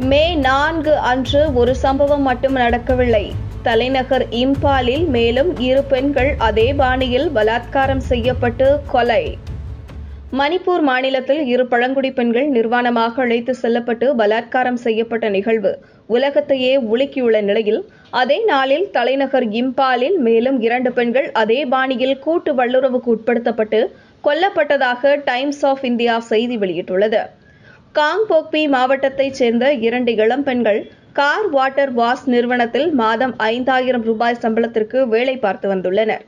மே நான்கு அன்று ஒரு சம்பவம் மட்டும் நடக்கவில்லை. தலைநகர் இம்பாலில் மேலும் இரு பெண்கள் அதே பாணியில் பலாத்காரம் செய்யப்பட்டு கொலை. மணிப்பூர் மாநிலத்தில் இரு பழங்குடி பெண்கள் நிர்வாணமாக அழைத்து செல்லப்பட்டு பலாத்காரம் செய்யப்பட்ட நிகழ்வு உலகத்தையே உலுக்கியுள்ள நிலையில் அதே நாளில் தலைநகர் இம்பாலில் மேலும் இரண்டு பெண்கள் அதே பாணியில் கூட்டு வல்லுறவுக்கு உட்படுத்தப்பட்டு கொல்லப்பட்டதாக டைம்ஸ் ஆஃப் இந்தியா செய்தி வெளியிட்டுள்ளது. காங்போக்பி மாவட்டத்தைச் சேர்ந்த இரண்டு இளம் பெண்கள் கார் வாட்டர் வாஷ் நிறுவனத்தில் மாதம் ஐந்தாயிரம் ரூபாய் சம்பளத்திற்கு வேலை பார்த்து வந்துள்ளனர்.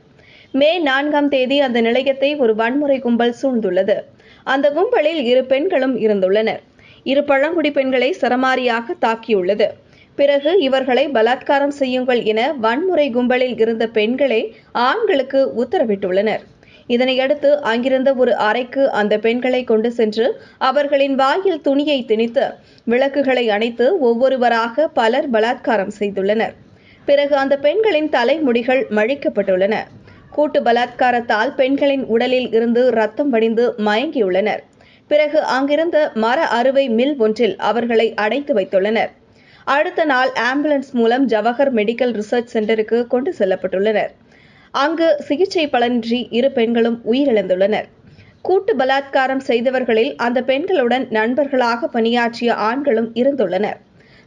மே நான்காம் தேதி அந்த நிலையத்தை ஒரு வன்முறை கும்பல் சூழ்ந்துள்ளது. அந்த கும்பலில் இரு பெண்களும் இருந்துள்ளனர். இரு பழங்குடி பெண்களை சரமாரியாக தாக்கியுள்ளது. பிறகு இவர்களை பலாத்காரம் செய்யுங்கள் என வன்முறை கும்பலில் இருந்த பெண்களே ஆண்களுக்கு உத்தரவிட்டுள்ளனர். இதனையடுத்து அங்கிருந்த ஒரு அறைக்கு அந்த பெண்களை கொண்டு சென்று அவர்களின் வாயில் துணியை திணித்து விளக்குகளை அணைத்து ஒவ்வொருவராக பலர் பலாத்காரம் செய்துள்ளனர். பிறகு அந்த பெண்களின் தலைமுடிகள் மழிக்கப்பட்டுள்ளன. கூட்டு பலாத்காரத்தால் பெண்களின் உடலில் இருந்து ரத்தம் வடிந்து மயங்கியுள்ளனர். பிறகு அங்கிருந்த மர அறுவை மில் ஒன்றில் அவர்களை அடைத்து வைத்துள்ளனர். அடுத்த நாள் ஆம்புலன்ஸ் மூலம் ஜவஹர் மெடிக்கல் ரிசர்ச் சென்டருக்கு கொண்டு செல்லப்பட்டுள்ளனர். அங்கு சிகிச்சை பலனின்றி இரு பெண்களும் உயிரிழந்துள்ளனர். கூட்டு பலாத்காரம் செய்தவர்களில் அந்த பெண்களுடன் நண்பர்களாக பணியாற்றிய ஆண்களும் இருந்துள்ளனர்.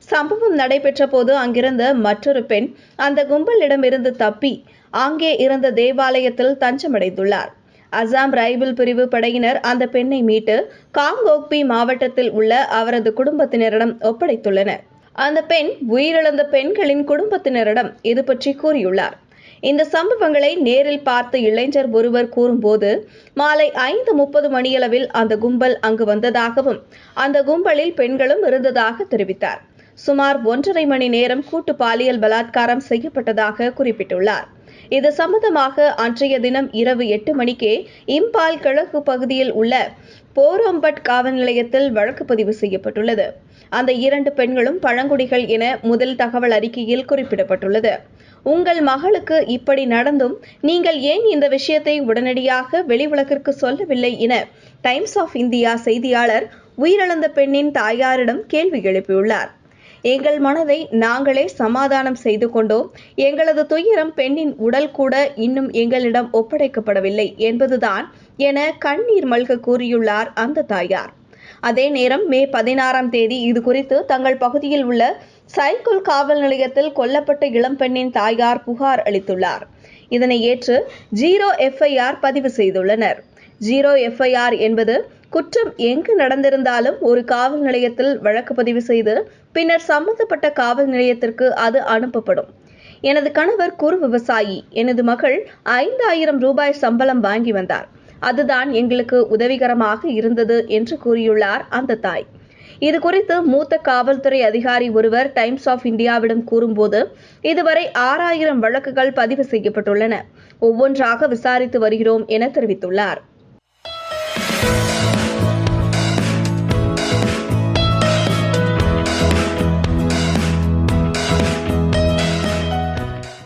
சம்பவம் நடைபெற்ற போது அங்கிருந்த மற்றொரு பெண் அந்த கும்பலிடமிருந்து தப்பி அங்கே இருந்த தேவாலயத்தில் தஞ்சமடைந்துள்ளார். அசாம் ரைபிள் பிரிவு படையினர் அந்த பெண்ணை மீட்டு காங்கோக்பி மாவட்டத்தில் உள்ள அவரது குடும்பத்தினரிடம் ஒப்படைத்துள்ளனர். அந்த பெண் உயிரிழந்த பெண்களின் குடும்பத்தினரிடம் இது பற்றி கூறியுள்ளார். இந்த சம்பவங்களை நேரில் பார்த்த இளைஞர் ஒருவர் கூறும்போது மாலை ஐந்து முப்பது மணியளவில் அந்த கும்பல் அங்கு வந்ததாகவும் அந்த கும்பலில் பெண்களும் இருந்ததாக தெரிவித்தார். சுமார் ஒன்றரை மணி நேரம் கூட்டு பாலியல் பலாத்காரம் செய்யப்பட்டதாக குறிப்பிட்டுள்ளார். இது சம்பந்தமாக அன்றைய தினம் இரவு எட்டு மணிக்கே இம்பால் கிழக்கு பகுதியில் உள்ள போரோம்பட் காவல் நிலையத்தில் வழக்கு பதிவு செய்யப்பட்டுள்ளது. அந்த இரண்டு பெண்களும் பழங்குடிகள் என முதல் தகவல் அறிக்கையில் குறிப்பிடப்பட்டுள்ளது. உங்கள் மகளுக்கு இப்படி நடந்தும் நீங்கள் ஏன் இந்த விஷயத்தை உடனடியாக வெளி உலகிற்கு சொல்லவில்லை என டைம்ஸ் ஆஃப் இந்தியா செய்தியாளர் உயிரிழந்த பெண்ணின் தாயாரிடம் கேள்வி எழுப்பியுள்ளார். எங்கள் மனதை நாங்களே சமாதானம் செய்து கொண்டோம். எங்களது துயரம் பெண்ணின் உடல் கூட இன்னும் எங்களிடம் ஒப்படைக்கப்படவில்லை என்பதுதான் என கண்ணீர் மல்க கூறியுள்ளார் அந்த தாயார். அதே நேரம் மே பதினாறாம் தேதி இது குறித்து தங்கள் பகுதியில் உள்ள சைக்கிள் காவல் நிலையத்தில் கொல்லப்பட்ட இளம்பெண்ணின் தாயார் புகார் அளித்துள்ளார். இதனை ஏற்று ஜீரோ எஃப்ஐஆர் பதிவு செய்துள்ளனர். ஜீரோ எஃப்ஐஆர் என்பது குற்றம் எங்கு நடந்திருந்தாலும் ஒரு காவல் நிலையத்தில் வழக்கு பதிவு செய்து பின்னர் சம்பந்தப்பட்ட காவல் நிலையத்திற்கு அது அனுப்பப்படும். எனது கணவர் குறு விவசாயி. எனது மகள் ஐந்தாயிரம் ரூபாய் சம்பளம் வாங்கி வந்தார். அதுதான் எங்களுக்கு உதவிகரமாக இருந்தது என்று கூறியுள்ளார் அந்த தாய். இது குறித்து மூத்த காவல்துறை அதிகாரி ஒருவர் டைம்ஸ் ஆஃப் இந்தியாவிடம் கூறும்போது இதுவரை ஆறாயிரம் வழக்குகள் பதிவு செய்யப்பட்டுள்ளன. ஒவ்வொன்றாக விசாரித்து வருகிறோம் என தெரிவித்துள்ளார்.